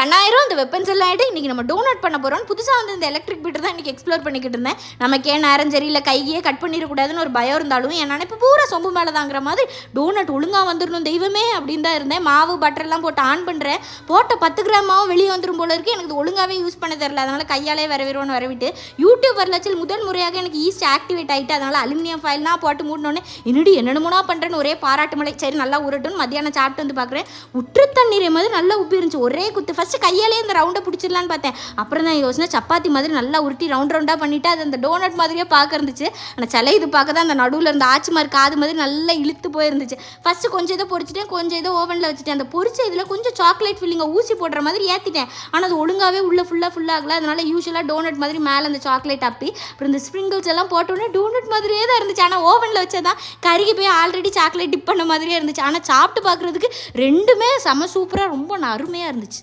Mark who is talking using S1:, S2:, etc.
S1: கண்ணாயிரம் இந்த வெப்பன்ஸ் எல்லாம் ஆகிட்டு இன்றைக்கி நம்ம டோனட் பண்ண போகிறோம் புதுசாக வந்து இந்த எலக்ட்ரிக் பீட்டர் தான் இன்றைக்கி எக்ஸ்ப்ளோர் பண்ணிக்கிட்டு இருந்தேன். நமக்கு ஏன் நேரம் சரியில்லை கையே கட் பண்ணிடக்கூடாதுன்னு ஒரு பயம் இருந்தாலும் என் நினைப்பு பூரா சொம்பு மேலே தாங்கிற மாதிரி டோனட் ஒழுங்காக வந்துடணும் தெய்வமே அப்படின்னு தான் இருந்தேன். மாவு பட்டர்லாம் போட்டு ஆன் பண்ணுறேன் போட்ட பத்து கிராம் மாவு வெளியே வந்துடும் போல இருக்கு. எனக்கு இது ஒழுங்காகவே யூஸ் பண்ண தெரியல. அதனால் கையாலே வரவிடுவோன்னு வரவிட்டு யூடியூப் வரலச்சில் முதல் முறையாக எனக்கு ஈஸ்ட் ஆக்டிவேட் ஆகிட்டு அதனால் அலுமினியம் ஃபைல்லாம் போட்டு மூடினோடனே என்னடி என்னென்னமோனா பண்ணுறேன்னு ஒரே பாராட்டு மலை. சரி நல்லா உருட்டுன்னு மத்தியானம் சாப்பிட்டு வந்து பார்க்குறேன். உற்று தண்ணீரை மாதிரி நல்லா உப்பி இருந்துச்சு. ஒரே குத்து. ஃபஸ்ட் ஃபஸ்ட்டு கையாலே இந்த ரவுண்டை பிடிச்சிடலான்னு பார்த்தேன். அப்புறம் தான் யோசனை சப்பாத்தி மாதிரி நல்லா உருட்டி ரவுண்ட் ரவுண்டாக பண்ணிவிட்டு அது அந்த டோனட் மாதிரியே பார்க்க இருந்துச்சு. ஆனால் சில இது பார்க்க தான் அந்த நடுவில் இருந்த ஆச்சி மார்க் காது மாதிரி நல்லா இழுத்து போயிருந்துச்சு ஃபஸ்ட்டு கொஞ்சம் இதை பொரிச்சிட்டேன் கொஞ்சம் இதை ஓவனில் வச்சுட்டேன். அந்த பொரிச்ச இதில் கொஞ்சம் சாக்லேட் ஃபில்லிங்கை ஊசி போடுற மாதிரி ஏற்றிட்டேன் ஆனால் அது ஒழுங்காகவே உள்ளே ஃபுல்லாக ஃபுல்லாகல அதனால யூஸ்வலாக டோனட் மாதிரி மேலே அந்த சாக்லேட் அப்பி அப்புறம் இந்த ஸ்ப்ரிங்கிள்ஸ் எல்லாம் போட்டோன்னே டோனட் மாதிரியே தான் இருந்துச்சு. ஆனால் ஓவனில் வச்சதான் கருகி போய் ஆல்ரெடி சாக்லேட் டிப் பண்ண மாதிரியே இருந்துச்சு. ஆனால் சாப்பிட்டு பார்க்குறதுக்கு ரெண்டுமே செம சூப்பராக ரொம்ப அருமையாக இருந்துச்சு.